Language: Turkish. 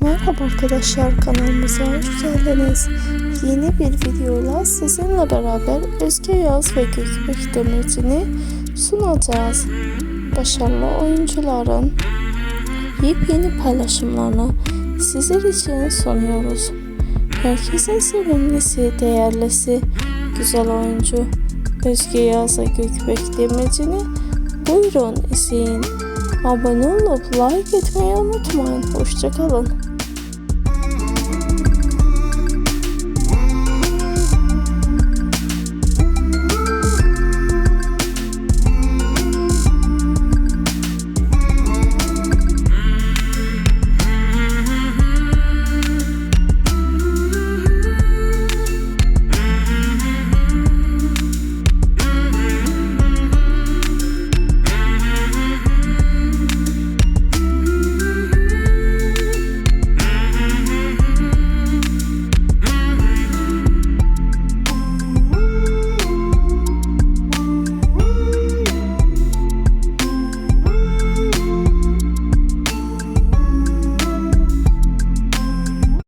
Merhaba arkadaşlar kanalımıza hoş geldiniz. Yeni bir videoyla sizinle beraber Özge Yaz ve Gökbek Demirci'ni sunacağız. Başarılı oyuncuların yepyeni paylaşımlarını sizler için sunuyoruz. Herkesin sevimlisi, değerlisi, güzel oyuncu Özge Yaz ve Gökbek Demirci'ni buyurun izleyin. Abone olup like etmeyi unutmayın. Hoşçakalın.